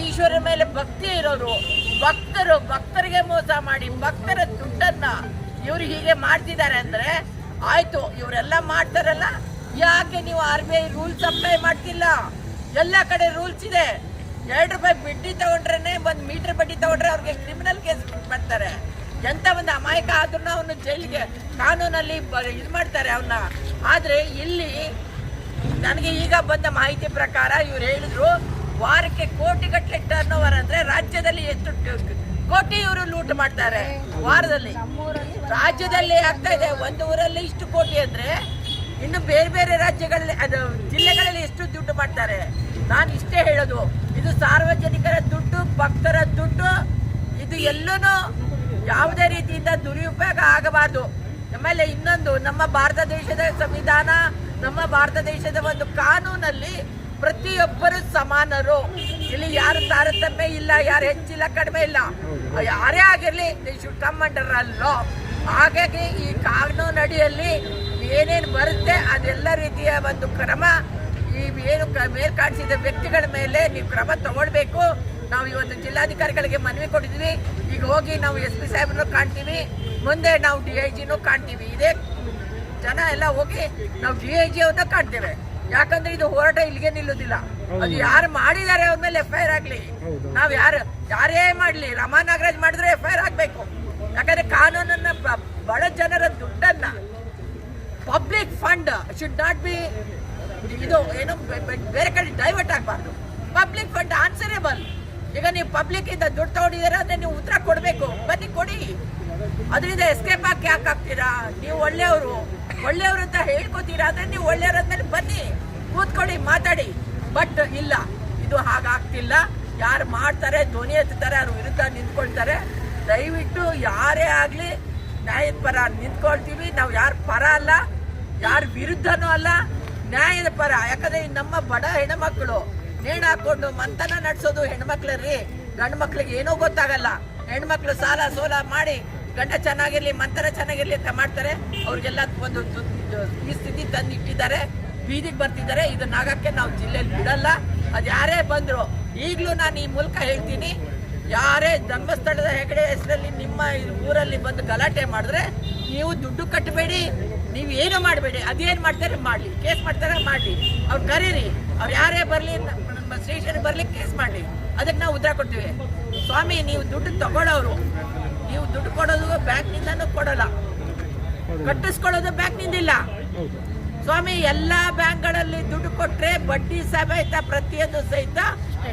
ಈಶ್ವರ ಮೇಲೆ ಭಕ್ತಿ ಇರೋರು, ಭಕ್ತರು, ಭಕ್ತರಿಗೆ ಮೋಸ ಮಾಡಿ, ಭಕ್ತರ ದುಡ್ಡನ್ನ ಇವ್ರು ಹೀಗೆ ಮಾಡ್ತಿದ್ದಾರೆ ಅಂದ್ರೆ ಆಯ್ತು, ಇವರೆಲ್ಲ ಮಾಡ್ತಾರಲ್ಲ, ಯಾಕೆ ನೀವು R B I rules apply ಮಾಡ್ತಿಲ್ಲ? ಎಲ್ಲ ಕಡೆ ರೂಲ್ಸ್ ಇದೆ. ಎರಡು ರೂಪಾಯಿ ಬಡ್ಡಿ ತಗೊಂಡ್ರೆ ಒಂದು ಮೀಟರ್ ಬಡ್ಡಿ ತಗೊಂಡ್ರೆ ಅವ್ರಿಗೆ ಕ್ರಿಮಿನಲ್ ಕೇಸ್ ಮಾಡ್ತಾರೆ. ಎಂತ ಒಂದು ಅಮಾಯಕ ಆದ್ರೂ ಅವನು ಜೈಲಿಗೆ, ಕಾನೂನಲ್ಲಿ ಇದು ಮಾಡ್ತಾರೆ ಅವನ್ನ ಆದ್ರೆ ಇಲ್ಲಿ ನನಗೆ ಈಗ ಬಂದ ಮಾಹಿತಿ ಪ್ರಕಾರ ಇವ್ರು ಹೇಳಿದ್ರು, ವಾರಕ್ಕೆ ಕೋಟಿ ಗಟ್ಟಲೆ ಟರ್ನ್ ಓವರ್ ಅಂದ್ರೆ ರಾಜ್ಯದಲ್ಲಿ ಎಷ್ಟು ಕೋಟಿ ಇವರು ಲೂಟ್ ಮಾಡ್ತಾರೆ ವಾರದಲ್ಲಿ. ರಾಜ್ಯದಲ್ಲಿ ಆಗ್ತಾ ಇದೆ, ಒಂದು ಊರಲ್ಲಿ ಇಷ್ಟು ಕೋಟಿ ಅಂದ್ರೆ ಇನ್ನು ಬೇರೆ ಬೇರೆ ರಾಜ್ಯಗಳಲ್ಲಿ, ಅದು ಜಿಲ್ಲೆಗಳಲ್ಲಿ ಎಷ್ಟು ದುಡ್ಡು ಮಾಡ್ತಾರೆ. ನಾನು ಇಷ್ಟೇ ಹೇಳೋದು, ಇದು ಸಾರ್ವಜನಿಕರ ದುಡ್ಡು, ಭಕ್ತರ ದುಡ್ಡು, ಇದು ಎಲ್ಲೂ ಯಾವುದೇ ರೀತಿಯಿಂದ ದುರುಪಯೋಗ ಆಗಬಾರ್ದು. ಆಮೇಲೆ ಇನ್ನೊಂದು, ನಮ್ಮ ಭಾರತ ದೇಶದ ಸಂವಿಧಾನ ನಮ್ಮ ಭಾರತ ದೇಶದ ಒಂದು ಕಾನೂನಲ್ಲಿ ಪ್ರತಿಯೊಬ್ಬರು ಸಮಾನರು. ಇಲ್ಲಿ ಯಾರು ತಾರತಮ್ಯ ಇಲ್ಲ, ಯಾರು ಹೆಚ್ಚಿಲ್ಲ, ಕಡಿಮೆ ಇಲ್ಲ. ಯಾರೇ ಆಗಿರಲಿ ದೇ ಶುಡ್ ಹಾಗಾಗಿ ಈ ಕಾನೂನು ಅಡಿಯಲ್ಲಿ ಏನೇನು ಬರುತ್ತೆ, ಅದೆಲ್ಲ ರೀತಿಯ ಒಂದು ಕ್ರಮ, ಈ ಏನು ಕ- ಮೇಲ್ ಕಾಣಿಸಿದ ವ್ಯಕ್ತಿಗಳ ಮೇಲೆ ನೀವು ಕ್ರಮ ತಗೊಳ್ಬೇಕು. ನಾವು ಇವತ್ತು ಜಿಲ್ಲಾಧಿಕಾರಿಗಳಿಗೆ ಮನವಿ ಕೊಟ್ಟಿದ್ವಿ. ಈಗ ಹೋಗಿ ನಾವು ಎಸ್ ಪಿ ಸಾಹೇಬ್ರನ್ನು ಕಾಣ್ತೀವಿ. ಮುಂದೆ ನಾವು ಡಿ ಐ ಜಿನೂ ಕಾಣ್ತೀವಿ. ಇದೇ ಜನ ಎಲ್ಲ ಹೋಗಿ ನಾವು ಜಿ ಐ ಜಿ ಅವ್ರನ್ನ ಕಾಣ್ತೇವೆ. ಯಾಕಂದ್ರೆ ಇದು ಹೋರಾಟ ಇಲ್ಲಿಗೆ ನಿಲ್ಲುದಿಲ್ಲ. ಅದು ಯಾರು ಮಾಡಿದ್ದಾರೆ ಅವ್ರ ಮೇಲೆ ಎಫ್ ಐ ಆರ್ ಆಗ್ಲಿ. ನಾವ್ ಯಾರು ಯಾರೇ ಮಾಡ್ಲಿ ರಮಾ ನಾಗರಾಜ್ ಮಾಡಿದ್ರೆ ಎಫ್ ಐ ಆರ್ ಆಗ್ಬೇಕು. ಯಾಕಂದ್ರೆ ಕಾನೂನನ್ನ ಬಡ ಜನರ ದುಡ್ಡನ್ನ public fund should not be ಇದು ಏನು ಬೇರೆ ಕಡೆ ಡೈವರ್ಟ್ ಆಗ್ಬಾರ್ದು. ಪಬ್ಲಿಕ್ ಫಂಡ್ ಆನ್ಸರೇಬಲ್ ಈಗ ನೀವು ಪಬ್ಲಿಕ್ ಇಂದ ದುಡ್ಡು ತಗೊಂಡಿದ್ದೀರಾ ಅಂದ್ರೆ ನೀವು ಉತ್ತರ ಕೊಡಬೇಕು. ಬನ್ನಿ ಕೊಡಿ. ಅದರಿಂದ ಎಸ್ಕೇಪ್ ಆಗಿ ಯಾಕೆ ಆಗ್ತೀರಾ? ನೀವು ಒಳ್ಳೆಯವರು. ಒಳ್ಳೆಯವರು ಅಂತ ಹೇಳ್ಕೊತೀರಾ? ಅಂದರೆ ನೀವು ಮೇಲೆ ಬನ್ನಿ. ಕೂತ್ಕೊಳ್ಳಿ, ಮಾತಾಡಿ. ಬಟ್ ಇಲ್ಲ. ಇದು ಹಾಗಾಗ್ತಿಲ್ಲ. ಯಾರು ಮಾಡ್ತಾರೆ, ಧ್ವನಿ ಎತ್ತಾರೆ ಅವ್ರ ವಿರುದ್ಧ ನಿಂತ್ಕೊಳ್ತಾರೆ, ದಯವಿಟ್ಟು ಯಾರೇ ಆಗಲಿ ನ್ಯಾಯದ ಪರ ನಿಂತ್ಕೊಳ್ತೀವಿ. ನಾವು ಯಾರ ಪರ ಅಲ್ಲ, ಯಾರ ವಿರುದ್ಧನೂ ಅಲ್ಲ, ನ್ಯಾಯದ ಪರ. ಯಾಕಂದ್ರೆ ನಮ್ಮ ಬಡ ಹೆಣ್ಮಕ್ಳು. ನೇಣು ಹಾಕೊಂಡು ಮಂತನ ನಡೆಸೋದು ಹೆಣ್ಮಕ್ಳರಿ ಗಂಡು ಮಕ್ಳಿಗೆ ಏನೂ ಗೊತ್ತಾಗಲ್ಲ. ಹೆಣ್ಮಕ್ಳು ಸಾಲ ಸೋಲ ಮಾಡಿ ಗಂಡ ಚೆನ್ನಾಗಿರ್ಲಿ ಮಂತ್ರ ಚೆನ್ನಾಗಿರ್ಲಿ ಅಂತ ಮಾಡ್ತಾರೆ. ಅವ್ರಿಗೆಲ್ಲ ಒಂದು ಈ ಸ್ಥಿತಿ ತಂದು ಇಟ್ಟಿದ್ದಾರೆ ಬೀದಿಗೆ ಬರ್ತಿದ್ದಾರೆ. ಇದನ್ನ ಆಗಕ್ಕೆ ನಾವು ಜಿಲ್ಲೆಯಲ್ಲಿ ಬಿಡಲ್ಲ. ಅದು ಯಾರೇ ಬಂದರು, ಈಗಲೂ ನಾನು ಈ ಮೂಲಕ ಹೇಳ್ತೀನಿ, ಯಾರೇ ಧರ್ಮಸ್ಥಳದ ಹೆಗಡೆ ಹೆಸರಲ್ಲಿ ನಿಮ್ಮ ಊರಲ್ಲಿ ಬಂದು ಗಲಾಟೆ ಮಾಡಿದ್ರೆ ನೀವು ದುಡ್ಡು ಕಟ್ಟಬೇಡಿ ನೀವು ಏನು ಮಾಡಬೇಡಿ, ಅದೇನು ಮಾಡ್ತಾರೆ ಮಾಡಲಿ, ಕೇಸ್ ಮಾಡ್ತಾರೆ ಮಾಡಲಿ. ಅವ್ರು ಕರೀರಿ. ಅವ್ರು ಯಾರೇ ಬರಲಿ ಸ್ಟೇಷನ್ ಬರಲಿ ಕೇಸ್ ಮಾಡಲಿ. ಅದಕ್ಕೆ ನಾವು ಉತ್ತರ ಕೊಡ್ತೀವಿ. ಸ್ವಾಮಿ, ನೀವು ದುಡ್ಡು ತಗೊಳ್ಳೋರು ನೀವು ದುಡ್ಡು ಕೊಡೋದು ಬ್ಯಾಂಕ್ನಿಂದನೂ ಕೊಡಲ್ಲ. ಕಟ್ಟಿಸ್ಕೊಳ್ಳೋದು ಬ್ಯಾಂಕ್ನಿಂದಿಲ್ಲ. ಸ್ವಾಮಿ ಎಲ್ಲಾ ಬ್ಯಾಂಕ್ಗಳಲ್ಲಿ ದುಡ್ಡು ಕೊಟ್ಟರೆ ಬಡ್ಡಿ ಸಮೇತ ಪ್ರತಿಯೊಂದು ಸಹಿತ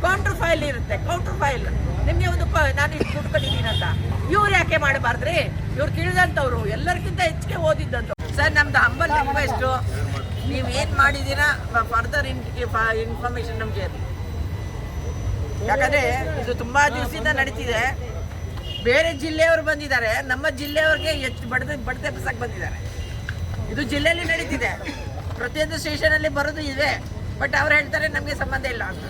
ಕೌಂಟರ್ ಫೈಲ್ ಇರುತ್ತೆ. ಕೌಂಟರ್ ಫೈಲ್ ನಿಮಗೆ ಒಂದು ನಾನು ಇಷ್ಟು ದುಡ್ಡು ಕಟ್ಟಿದ್ದೀನಿ ಅಂತ. ಇವ್ರು ಯಾಕೆ ಮಾಡಬಾರ್ದ್ರಿ? ಇವ್ರು ಕೇಳಿದಂತವ್ರು ಎಲ್ಲರಿಗಿಂತ ಹೆಚ್ಚಿಗೆ ಓದಿದ್ದಂತ ಸರ್ ನಮ್ದು ಹಂಬಲ್ ರಿಕ್ವೆಸ್ಟ್ ನೀವು ಏನ್ ಮಾಡಿದೀರಾ ಫರ್ದರ್ ಇನ್ಫಾರ್ಮೇಶನ್ ನಮ್ಗೆ. ಯಾಕಂದ್ರೆ ಇದು ತುಂಬಾ ದಿವಸದಿಂದ ನಡೀತಿದೆ. ಬೇರೆ ಜಿಲ್ಲೆಯವರು ಬಂದಿದ್ದಾರೆ ನಮ್ಮ ಜಿಲ್ಲೆಯವ್ರಿಗೆ ಹೆಚ್ಚು ಬಡದ ಬಡತೆಪ್ಸಕ್ಕೆ ಬಂದಿದ್ದಾರೆ. ಇದು ಜಿಲ್ಲೆಯಲ್ಲಿ ನಡೀತಿದೆ. ಪ್ರತಿಯೊಂದು ಸ್ಟೇಷನ್ ಅಲ್ಲಿ ಬರೋದು ಇದೆ. ಬಟ್ ಅವ್ರು ಹೇಳ್ತಾರೆ ನಮಗೆ ಸಂಬಂಧ ಇಲ್ಲ ಅಂತ.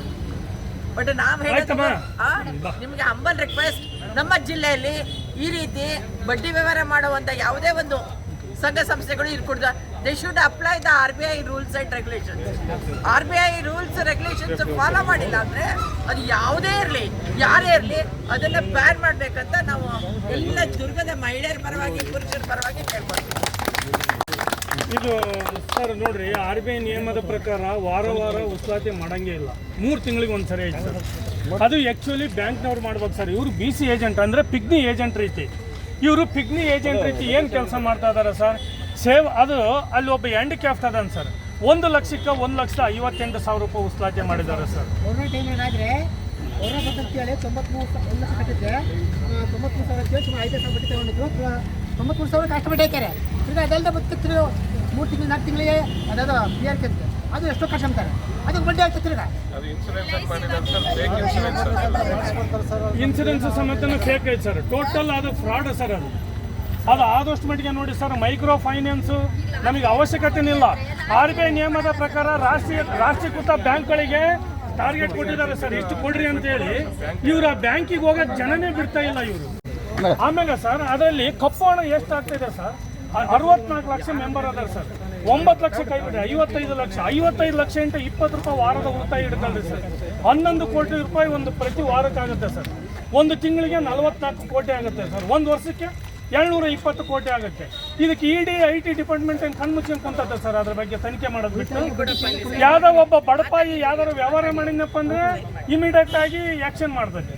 ಬಟ್ ನಾವು ಹೇಳೋದು ನಿಮಗೆ ನಿಮ್ಗೆ ಹಂಬಲ್ ರಿಕ್ವೆಸ್ಟ್ ನಮ್ಮ ಜಿಲ್ಲೆಯಲ್ಲಿ ಈ ರೀತಿ ಬಡ್ಡಿ ವ್ಯವಹಾರ ಮಾಡುವಂತ ಯಾವುದೇ ಒಂದು ಸಂಘ ಸಂಸ್ಥೆಗಳು ಇರ್ಕೊಡ್ದ they should apply the R B I rules and regulations R B I rules regulations follow ಮಾಡಿಲ್ಲ ಅಂದ್ರೆ ಅದು ಯಾವುದೇ ಇರಲಿ, ಯಾರೇ ಇರಲಿ ಅದನ್ನ ಬ್ಯಾನ್ ಮಾಡ್ಬೇಕಂತ ನಾವು ಎಲ್ಲ ದುರ್ಗದ ಮಹಿಳೆಯರ ಪರವಾಗಿ, ಪುರುಷರ ಪರವಾಗಿ ಕೇಳ್ಕೊಳ್ತೀವಿ. ಇದು ಸರ್ ನೋಡ್ರಿ ಆರ್ ಬಿ ಐ ನಿಯಮದ ಪ್ರಕಾರ ವಾರ ವಾರ ವಸೂಲಾತಿ ಮಾಡಂಗೆ ಇಲ್ಲ. ಮೂರು ತಿಂಗಳಿಗೆ ಒಂದ್ಸರಿ ಐತೆ ಸರ್. ಅದು ಆ್ಯಕ್ಚುಲಿ ಬ್ಯಾಂಕ್ನವ್ರು ಮಾಡ್ಬೇಕು ಸರ್. ಇವರು ಬಿ ಸಿ ಏಜೆಂಟ್ ಅಂದ್ರೆ ಪಿಗ್ನಿ ಏಜೆಂಟ್ ರೀತಿ. ಇವರು ಪಿಗ್ನಿ ಏಜೆಂಟ್ ರೀತಿ ಏನು ಕೆಲಸ ಮಾಡ್ತಾ ಇದ್ದಾರೆ ಸರ್? ಸೇವ್ ಅದು ಅಲ್ಲಿ ಒಬ್ಬ ಎಂಡ್ ಕ್ಯಾಫ್ಟ್ ಅದಾನ ಸರ್. ಒಂದು ಲಕ್ಷಕ್ಕೆ ಒಂದು ಲಕ್ಷದ ಐವತ್ತೆಂಟು ಸಾವಿರ ರೂಪಾಯಿ ಉಸ್ಲಾತಿ ಮಾಡಿದ್ದಾರೆ ಸರ್. ಕೊರೋನಾ ಟೈಮ್ನಾಗಾದ್ರೆ ಕೊರೋನಾ ಬಂದಂತೇಳಿ ತೊಂಬತ್ಮೂರು ಒಂದು ಲಕ್ಷ ಕಟ್ಟಿದ್ದೆ ತೊಂಬತ್ಮೂರು ಸಾವಿರ ಅಂತೇಳಿ ಸುಮಾರು ಐದು ಸಾವಿರ ಬಡ್ಡಿ ತಗೊಂಡಿದ್ವು ತ- ತೊಂಬತ್ಮೂರು ಸಾವಿರ ಕಷ್ಟ ಈಗ ಅದೆಲ್ಲ ತಿರುಗಿ ಮೂರು ತಿಂಗಳು ನಾಲ್ಕು ತಿಂಗಳಿಗೆ ಅದಾದ ಬಿ ಆರ್ ಅಂತ. ಅದು ಎಷ್ಟೋ ಕಷ್ಟ ಅಂತಾರೆ. ಅದಕ್ಕೆ ಬಡ್ಡಿ ಆಗ್ತದೆ ತಿರ್ಗಾ. ಇನ್ಸೂರೆನ್ಸ್ ಸಮೇತನೂ ಫೇಕ್ ಐತೆ ಸರ್. ಟೋಟಲ್ ಅದು ಫ್ರಾಡ್ ಸರ್ ಅದು. ಅದು ಆದಷ್ಟು ಮಟ್ಟಿಗೆ ನೋಡಿ ಸರ್ ಮೈಕ್ರೋ ಫೈನಾನ್ಸು ನಮಗೆ ಅವಶ್ಯಕತೆ ಇಲ್ಲ ಆರ್ ಬಿ ಐ ನಿಯಮದ ಪ್ರಕಾರ ರಾಷ್ಟ್ರೀಯ, ರಾಷ್ಟ್ರೀಕೃತ ಬ್ಯಾಂಕ್ಗಳಿಗೆ ಟಾರ್ಗೆಟ್ ಕೊಟ್ಟಿದ್ದಾರೆ ಸರ್ ಇಷ್ಟು ಕೊಡ್ರಿ ಅಂತ ಹೇಳಿ ಇವ್ರ ಬ್ಯಾಂಕಿಗೆ ಹೋಗೋ ಜನನೇ ಬಿಡ್ತಾ ಇಲ್ಲ ಇವರು. ಆಮೇಲೆ ಸರ್, ಅದರಲ್ಲಿ ಕಪ್ಪು ಹಣ ಎಷ್ಟಾಗ್ತಿದೆ ಸರ್? ಅರವತ್ನಾಲ್ಕು ಲಕ್ಷ ಮೆಂಬರ್ ಅದಾರೆ ಸರ್. ಒಂಬತ್ತು ಲಕ್ಷ ಕೈ ಬಿಡ್ರಿ ಐವತ್ತೈದು ಲಕ್ಷ ಐವತ್ತೈದು ಲಕ್ಷ ಇಂಟ ಇಪ್ಪತ್ತು ರೂಪಾಯಿ ವಾರದ ಉಳಿತಾಯ ಇಡ್ತಲ್ರಿ ಸರ್. ಹನ್ನೊಂದು ಕೋಟಿ ರೂಪಾಯಿ ಒಂದು ಪ್ರತಿ ವಾರಕ್ಕಾಗುತ್ತೆ ಸರ್. ಒಂದು ತಿಂಗಳಿಗೆ ನಲವತ್ನಾಲ್ಕು ಕೋಟಿ ಆಗುತ್ತೆ ಸರ್. ಒಂದು ವರ್ಷಕ್ಕೆ ಏಳ್ನೂರ ಇಪ್ಪತ್ತು ಕೋಟಿ ಆಗುತ್ತೆ. ಇದಕ್ಕೆ E D I T department ಏನು ಕುಂತದ ಸರ್ ಅದ್ರ ಬಗ್ಗೆ ತನಿಖೆ ಮಾಡೋದು ಬಿಟ್ಟು? ಯಾವ್ದೋ ಒಬ್ಬ ಬಡಪಾಯಿ ಯಾವ್ದಾರು ವ್ಯವಹಾರ ಮಾಡಿದ್ನಪ್ಪ ಅಂದ್ರೆ ಇಮಿಡಿಯೇಟ್ ಆಗಿ ಆಕ್ಷನ್ ಮಾಡ್ತಾರೆ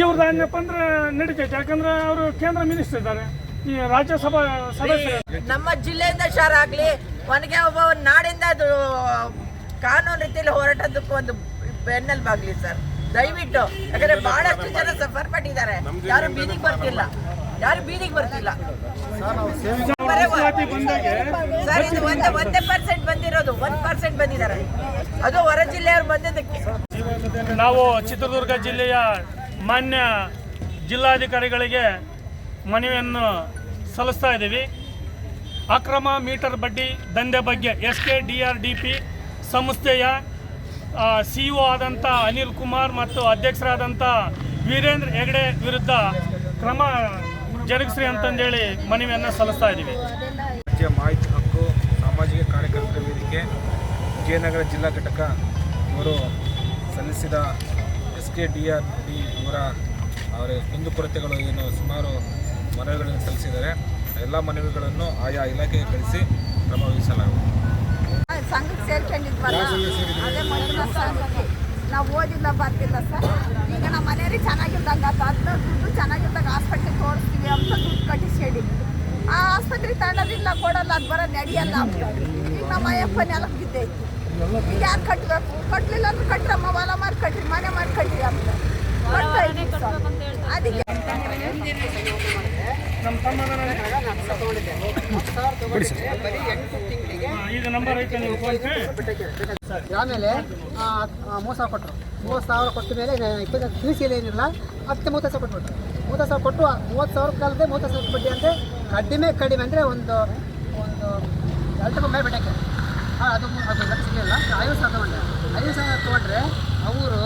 ಇವ್ರದ್ದು ಏನಪ್ಪ ಅಂದ್ರೆ ನಡೀತೈತೆ. ಯಾಕಂದ್ರೆ ಅವರು ಕೇಂದ್ರ ಮಿನಿಸ್ಟರ್ ಇದ್ದಾರೆ. ಈ ರಾಜ್ಯಸಭಾ ಸದಸ್ಯರು. ನಮ್ಮ ಜಿಲ್ಲೆಯಿಂದ ಶಾರ್ ಆಗ್ಲಿ ಒನಗೆ ಒಬ್ಬ ನಾಡಿಂದ ಅದು ಕಾನೂನು ರೀತಿಯಲ್ಲಿ ಹೋರಾಟದಕ್ಕೂ ಒಂದು ಬೆನ್ನೆಲುಬಾಗ್ಲಿ ಸರ್. ದಯವಿಟ್ಟು ಯಾಕಂದ್ರೆ ಬಹಳಷ್ಟು ಜನ ಸಫರ್ ಪಟ್ಟಿದ್ದಾರೆ. ಯಾರು ಬೀದಿಗೆ ಬರ್ತಿಲ್ಲ. ಯಾರು ಬೀದಿಗೆ ಬರ್ತಿಲ್ಲ. ಸರ್ ಇದು ಒಂದೇ ಒಂದೇ ಪರ್ಸೆಂಟ್ ಬಂದಿರೋದು ಒಂದ್ ಪರ್ಸೆಂಟ್ ಬಂದಿದ್ದಾರೆ. ಅದು ಹೊರ ಜಿಲ್ಲೆಯವ್ರು ಬಂದಿದ್ದಕ್ಕೆ ನಾವು ಚಿತ್ರದುರ್ಗ ಜಿಲ್ಲೆಯ ಮಾನ್ಯ ಜಿಲ್ಲಾಧಿಕಾರಿಗಳಿಗೆ ಮನವಿಯನ್ನು ಸಲ್ಲಿಸ್ತಾ ಇದ್ದೀವಿ. ಅಕ್ರಮ ಮೀಟರ್ ಬಡ್ಡಿ ದಂಧೆ ಬಗ್ಗೆ S K D R D P ಸಂಸ್ಥೆಯ ಸಿ ಒ ಆದಂಥ ಅನಿಲ್ ಕುಮಾರ್ ಮತ್ತು ಅಧ್ಯಕ್ಷರಾದಂಥ ವೀರೇಂದ್ರ ಹೆಗಡೆ ವಿರುದ್ಧ ಕ್ರಮ ಜರುಗಿಸ್ರಿ ಅಂತಂದೇಳಿ ಮನವಿಯನ್ನು ಸಲ್ಲಿಸ್ತಾ ಇದ್ದೀವಿ. ರಾಜ್ಯ ಮಾಹಿತಿ ಹಕ್ಕು ಸಾಮಾಜಿಕ ಕಾರ್ಯಕರ್ತರ ವೇದಿಕೆ ವಿಜಯನಗರ ಜಿಲ್ಲಾ ಘಟಕ ಇವರು ಸಲ್ಲಿಸಿದ S K D R D ಇವರ ಅವರ ಕುಂದುಕೊರತೆಗಳು ಏನು ಸುಮಾರು ಮನವಿಗಳನ್ನು ಸಲ್ಲಿಸಿದ್ದಾರೆ. ಎಲ್ಲ ಮನವಿಗಳನ್ನು ಆಯಾ ಇಲಾಖೆಗೆ ಕಳಿಸಿ ಕ್ರಮ ವಹಿಸಲಾಗುವುದು ಸಂಘಕ್ಕೆ ಸೇರ್ಕೊಂಡಿದ್ವಲ್ಲ ಅದೇ ಮೊದಲ ಸಂಘಕ್ಕೆ. ನಾವು ಓದಿಲ್ಲ ಬರ್ತಿಲ್ಲ ಸರ್. ಈಗ ನಮ್ಮ ಮನೆಯವ್ರಿಗೆ ಚೆನ್ನಾಗಿದ್ದಾಗ ಅದನ್ನ ದುಡ್ಡು ಚೆನ್ನಾಗಿದ್ದಾಗ ಆಸ್ಪತ್ರೆಗೆ ತೋರಿಸ್ತೀವಿ ಅಂತ ದುಡ್ಡು ಕಟ್ಟಿಸಿ ಆ ಆಸ್ಪತ್ರೆಗೆ ತಗೊಳ್ಳೋದಿಲ್ಲ ಕೊಡಲ್ಲ ಅದು ಬರೋ ನಡೆಯಲ್ಲ. ಈಗ ನಮ್ಮ ಅಯ್ಯಪ್ಪ ನೆಲ ಬಿದ್ದೈತಿ ಈಗ ಯಾರು ಕಟ್ಟಬೇಕು ಕಟ್ಟಲಿಲ್ಲ ಅಂದ್ರೆ ಕಟ್ಟ್ರಮ್ಮ ಹೊಲ ಮಾಡಿ ಕಟ್ರಿ ಮನೆ ಮಾಡಿ ಕಟ್ರಿ ಅಂತ. ಅದಕ್ಕೆ. ನಮ್ಮ ತಗೊಂಡಿದ್ದೆ. ಬರೀ ಎಂಟು ತಿಂಗಳಿಗೆ ಆಮೇಲೆ ಮೂರು ಸಾವಿರ ಕೊಟ್ಟರು ಮೂವತ್ತು ಸಾವಿರ ಕೊಟ್ಟ ಮೇಲೆ ಇಪ್ಪತ್ತು ಸಿ ಏನಿಲ್ಲ. ಹತ್ತೆ ಮೂವತ್ತು ಸಾವಿರ ಕೊಟ್ಬಿಟ್ರು. ಮೂವತ್ತು ಸಾವಿರ ಕೊಟ್ಟು ಮೂವತ್ತು ಸಾವಿರ ಕಾಲದೇ ಮೂವತ್ತು ಸಾವಿರ ಬಡ್ಡಿ ಅಂದರೆ ಕಡಿಮೆ ಕಡಿಮೆ ಅಂದರೆ ಒಂದು ಒಂದು ಎರಡು ಮೇಲೆ ಬಡ್ಡಿ ಹಾಂ ಅದು ಅದು ಲಕ್ಷ ಸಿಗಲಿಲ್ಲ ಐವತ್ತು ಸಾವಿರ ತೊಗೊಂಡೆ ಐವತ್ತು ಸಾವಿರ ತೊಗೊಂಡ್ರೆ ಅವರು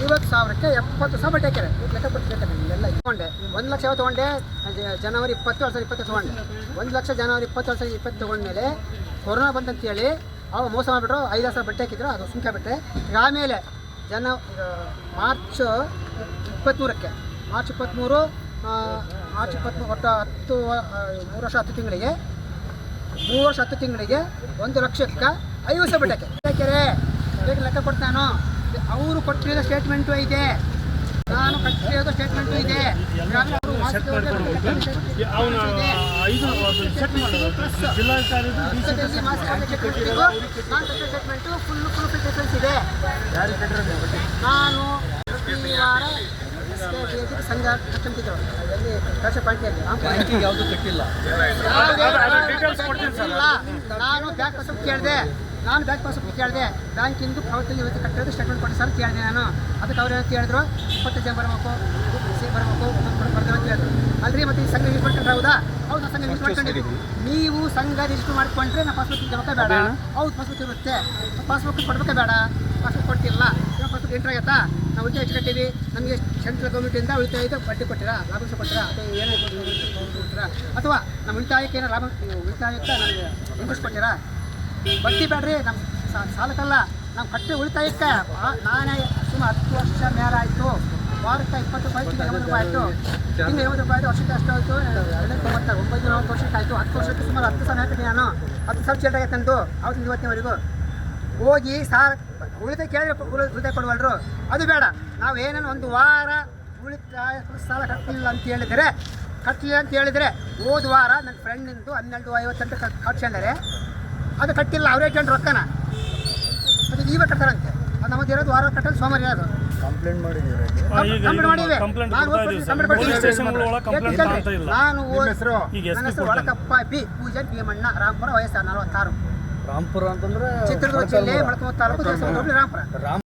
ಐವತ್ತು ಸಾವಿರಕ್ಕೆ ಎಪ್ಪತ್ತು ಸಾವಿರ ಹಾಕ್ಯಾರೆ. ಲೆಕ್ಕ ಕೊಟ್ಟು ಲೆಕ್ಕ ಎಲ್ಲ ತೊಗೊಂಡೆ ಒಂದು ಲಕ್ಷ ಯಾವಾಗ ತೊಗೊಂಡೆ ಜನವರಿ ಇಪ್ಪತ್ತೇಳು ಸಾವಿರ ಇಪ್ಪತ್ತು ತೊಗೊಂಡೆ. ಒಂದು ಲಕ್ಷ ಜನವರಿ ಇಪ್ಪತ್ತೇಳು ಸಾವಿರ ಇಪ್ಪತ್ತು ತೊಗೊಂಡ್ಮೇಲೆ ಕೊರೋನಾ ಬಂತಂತೇಳಿ ಅವಾಗ ಮೋಸ ಮಾಡಿಬಿಟ್ರು ಐದು ಸಾವಿರ ಬಟ್ಟೆ ಹಾಕಿದ್ರು, ಅದು ಸುಮ್ಕೆ ಬಿಟ್ಟೆ. ಆಮೇಲೆ ಜನ ಮಾರ್ಚ್ ಇಪ್ಪತ್ತ್ಮೂರಕ್ಕೆ ಮಾರ್ಚ್ ಇಪ್ಪತ್ತ್ಮೂರು ಮಾರ್ಚ್ ಇಪ್ಪತ್ತ್ಮೂರು ಒಟ್ಟು ಹತ್ತು ಮೂರು ವರ್ಷ, ಹತ್ತು ತಿಂಗಳಿಗೆ, ಮೂರು ವರ್ಷ, ಹತ್ತು ತಿಂಗಳಿಗೆ ಒಂದು ಲಕ್ಷಕ್ಕೆ ಐವತ್ತು ಸಾವಿರ ಬಟ್ಟೆ ಹಾಕಿ ಲೆಕ್ಕ ಕೊಡ್ತಾನು ಅವರು ಕೊಟ್ಟಿರೋ ಸ್ಟೇಟ್ಮೆಂಟು ಇದೆ. ನಾನು ಕಟ್ಟಿರೋದು ಸ್ಟೇಟ್ಮೆಂಟು ಇದೆ. ಸ್ಟೇಟ್ಮೆಂಟ್ ಫುಲ್ ಫುಲ್ ಡಿಫ್ರೆನ್ಸ್ ಇದೆ. ನಾನು ಪ್ರತಿ ವಾರ SKDF ಸಂಘ ಕಟ್ಟಂತಿದ್ರು ಅಲ್ಲಿ ಕಳಸ ಯಾವುದು ಕಟ್ಟಿಲ್ಲ ಡೀಟೇಲ್ಸ್ ಕೊಡ್ತೀನಿ ಸರ್. ನಾನು ಬ್ಯಾಂಕ್ ಕೇಳಿದೆ. ನಾನು ಬ್ಯಾಂಕ್ ಪಾಸ್ಬುಕ್ ಕೇಳಿದೆ. ಬ್ಯಾಂಕಿಂದು ಪಾವತಿಯಲ್ಲಿ ಇವತ್ತು ಕಟ್ಟಿರೋದು ಸ್ಟೇಟ್ಮೆಂಟ್ ಕೊಡಿ ಸರ್ ಕೇಳಿದೆ ನಾನು. ಅದಕ್ಕೆ ಅವ್ರು ಏನಂತ ಹೇಳಿದ್ರು ಇಪ್ಪತ್ತು ಜನ ಬರಬೇಕು ಸಿ ಬರಬೇಕು ಬರ್ತಾರೆ ಅಂತ ಹೇಳಿದ್ರು. ಅಲ್ರಿ ಮತ್ತೆ ಈ ಸಂಘ ಯೂಸ್ ಮಾಡ್ಕೊಂಡ್ರೆ ಹೌದಾ? ಹೌದು ನಾವು ಸಂಘ ಯೂಸ್ ಮಾಡ್ಕೊಂಡಿದ್ದೀವಿ. ನೀವು ಸಂಘ ರಿಜಿಸ್ಟರ್ ಮಾಡ್ಕೊಂಡ್ರೆ ನಾ ಪಾಸ್ಬುಕ್ ಇರಬೇಕಾ ಬೇಡ? ಹೌದು ಪಾಸ್ಬುಕ್ ಇರುತ್ತೆ. ಪಾಸ್ಬುಕ್ ಕೊಡ್ಬೇಕಾ ಬೇಡ? ಪಾಸ್ಬುಕ್ ಕೊಟ್ಟಿಲ್ಲ ಇವಾಗ ಪಾಸ್ಬುಕ್ ಎಂಟ್ರ್ ಆಗತ್ತಾ? ನಾವು ಉಳಿತಾಯ ಹೆಚ್ಚು ಕಟ್ಟಿವಿ ನಮಗೆ ಸೆಂಟ್ರಲ್ ಗೌರ್ಮೆಂಟಿಂದ ಉಳಿತಾಯದ ಬಡ್ಡಿ ಕೊಟ್ಟಿರಾ? ಲಾಭ ಕೊಟ್ಟಿರಾ? ಅಥವಾ ಏನಾಯ್ತು ಕೊಟ್ಟಿರಾ? ಅಥವಾ ನಮ್ಮ ಉಳಿತಾಯಕ್ಕೆ ಏನೋ ಲಾಭ ಉಳಿತಾಯಕ್ಕೆ ನಮಗೆ ಇಂಟ್ರೆಸ್ಟ್ ಕೊಟ್ಟಿರಾ? ಬಡ್ಡಿ ಬೇಡ್ರಿ ನಮ್ಮ ಸಾಲಕ್ಕಲ್ಲ, ನಾವು ಕಟ್ಟಿ ಉಳಿತಾಯಕ್ಕೆ ನಾನೇ ಸುಮಾರು ಹತ್ತು ವರ್ಷ ಮೇಲೆ ಆಯಿತು. ವಾರಕ್ಕೆ ಇಪ್ಪತ್ತು ರೂಪಾಯಿ ಐವತ್ತು ರೂಪಾಯಿ ಆಯಿತು. ತಿಂಗಳು ಐವತ್ತು ರೂಪಾಯಿ ಆಯಿತು, ವರ್ಷಕ್ಕೆ ಅಷ್ಟು ಆಯಿತು. ಎರಡು ತೊಂಬತ್ತ ಒಂಬೈನೂರ ಒಂದು ವರ್ಷಕ್ಕೆ ಆಯಿತು. ಹತ್ತು ವರ್ಷಕ್ಕೆ ಸುಮಾರು ಹತ್ತು ಸಾವಿರ ಹಾಕಿದ್ದೀನಿ ನಾನು. ಹತ್ತು ಸಾವಿರ ಚಿಲ್ಲರೆ ತಂದು ಅವತ್ತಿನ ಇವತ್ತಿನವರೆಗೂ. ಹೋಗಿ ಸಾಲ ಉಳಿತಾಯ ಕೇಳಿ ಉಳಿ- ಉಳಿತಾಯ ಕೊಡುವಲ್ರು. ಅದು ಬೇಡ. ನಾವು ಏನೇನು ಒಂದು ವಾರ ಉಳಿತಾಯ ಸಾಲ ಕಟ್ಟಲಿಲ್ಲ ಅಂತ ಹೇಳಿದರೆ ಕಟ್ಟಲಿಲ್ಲ ಅಂತ ಹೇಳಿದರೆ ಹೋದ ವಾರ ನನ್ನ ಫ್ರೆಂಡಿಂದು ಹನ್ನೆರಡು ಐವತ್ತೆಂಟು ಕಟ್ಸ್ಕೊಂಡರೆ ಅದು ಕಟ್ಟಿಲ್ಲ ಅವರೇ ಇಟ್ಕೊಂಡು ರೊಕ್ಕನ. ಅದು ಈಗ ಕಟ್ಟಾರಂತೆ ಅದು ನಮ್ಮದು ಇರೋದು ವಾರ ಕಟ್ಟಲು ಸೋಮವಾರ ಅದು. ಕಂಪ್ಲೇಂಟ್ ಮಾಡಿವೆ ಕಂಪ್ಲೇಂಟ್ ನಾನು ನನ್ನ ಹೆಸರು ಒಳಕಪ್ಪ ಬಿ ಪೂಜಾರಿ ಭೀಮಣ್ಣ ರಾಂಪುರ ವಯಸ್ಸು ನಲವತ್ತಾರು. ರಾಮಪುರ ಅಂತಂದ್ರೆ ಚಿತ್ರದುರ್ಗ ಜಿಲ್ಲೆ ಮೊಳಕಾಲ್ಮೂರು ತಾಲೂಕು ರಾಂಪುರ